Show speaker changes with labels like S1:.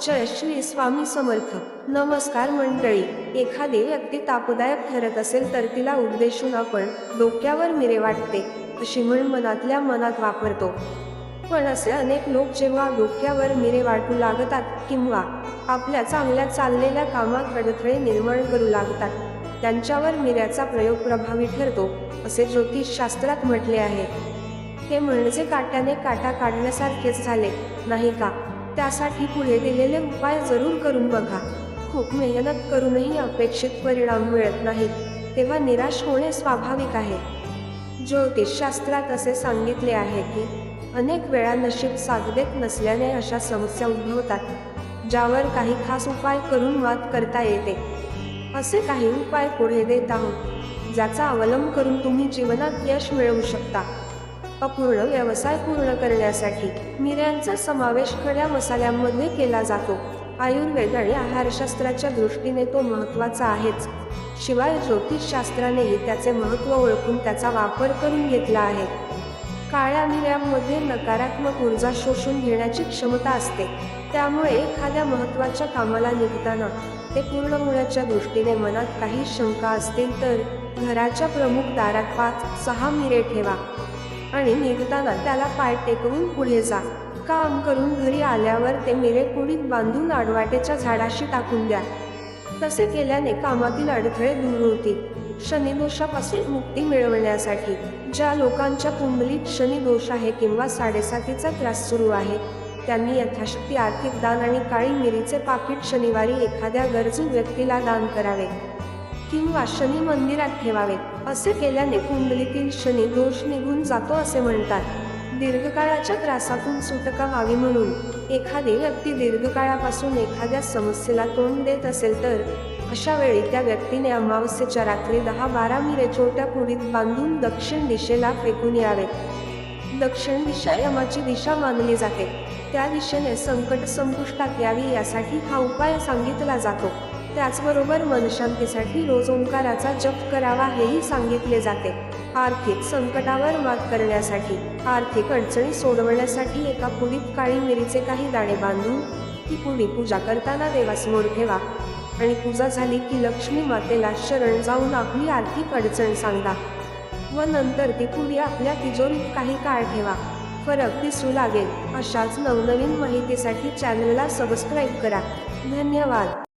S1: जय श्री स्वामी समर्थ नमस्कार मंडळी. एखादी व्यक्ती तापदायक ठरत असेल तर तिला उद्देशून आपण डोक्यावर मिरे वाटते अशी म्हण मनातल्या मनात वापरतो. पण असे अनेक लोक जेव्हा डोक्यावर मिरे वाटू लागतात किंवा आपल्या चांगल्या चाललेल्या कामात अडथळे निर्माण करू लागतात त्यांच्यावर मिऱ्याचा प्रयोग प्रभावी ठरतो असे ज्योतिषशास्त्रात म्हटले आहे. हे म्हणजे काट्याने काटा काढण्यासारखेच झाले नाही का? त्यासाठी पुढे दिलेले उपाय जरूर करून बघा. खूप मेहनत करूनही अपेक्षित परिणाम मिळत नाहीत तेव्हा निराश होणे स्वाभाविक आहे. ज्योतिषशास्त्रात असे सांगितले आहे की अनेक वेळा नशीब साथ देत नसल्याने अशा समस्या उद्भवतात ज्यावर काही खास उपाय करून मात करता येते. असे काही उपाय पुढे देत आहोत ज्याचा अवलंब करून तुम्ही जीवनात यश मिळवू शकता. अपूर्ण व्यवसाय पूर्ण करण्यासाठी मिऱ्यांचा समावेश खड्या मसाल्यांमध्ये केला जातो. आयुर्वेद आणि आहारशास्त्राच्या दृष्टीने तो महत्त्वाचा आहेच. शिवाय ज्योतिषशास्त्रानेही त्याचे महत्त्व ओळखून त्याचा वापर करून घेतला आहे. काळ्या मिऱ्यांमध्ये नकारात्मक ऊर्जा शोषून घेण्याची क्षमता असते. त्यामुळे एखाद्या महत्त्वाच्या कामाला निघताना ते पूर्ण होण्याच्या दृष्टीने मनात काही शंका असतील तर घराच्या प्रमुख दारात पाच सहा मिरे ठेवा. आणि निघताना त्याला पाय टेकवून पुढे जा. काम करून घरी आल्यावर ते मिरे कुडीत बांधून आडवाटेच्या झाडाशी टाकून द्या. तसे केल्याने कामातील अडथळे दूर होतील. शनिदोषापासून मुक्ती मिळवण्यासाठी. ज्या लोकांच्या कुंडलीत शनिदोष आहे किंवा साडेसातीचा त्रास सुरू आहे त्यांनी यथाशक्ती आर्थिक दान आणि काळी मिरीचे पाकिट शनिवारी एखाद्या गरजू व्यक्तीला दान करावे. किंवा शनी मंदिरात ठेवावे असे केल्याने कुंडलीतील शनी दोष निघून जातो असे म्हणतात. दीर्घकाळाच्या त्रासातून सुटका व्हावी म्हणून एखादी व्यक्ती दीर्घकाळापासून एखाद्या समस्येला तोंड देत असेल तर अशा वेळी त्या व्यक्तीने अमावस्येच्या रात्री दहा बारा मिरे छोट्या पुडीत बांधून दक्षिण दिशेला फेकून यावे दक्षिण दिशा यमाची दिशा मानली जाते. त्या दिशेने संकट संपुष्टात यावी यासाठी हा उपाय सांगितला जातो. त्याचबरोबर मनशांतीसाठी रोज ओंकाराचा जप करावा हेही सांगितले जाते. आर्थिक संकटावर मात करण्यासाठी आर्थिक अडचणी सोडवण्यासाठी एका पुडीत काळी मिरीचे काही दाणे बांधून ती पुडी पूजा करताना देवासमोर ठेवा. आणि पूजा झाली की लक्ष्मी मातेला शरण जाऊन आपली आर्थिक अडचण सांगा. व नंतर ती पुडी आपल्या तिजोरीत काही काळ ठेवा. फरक दिसू लागेल अशाच नवनवीन माहितीसाठी चॅनलला सबस्क्राईब करा. धन्यवाद.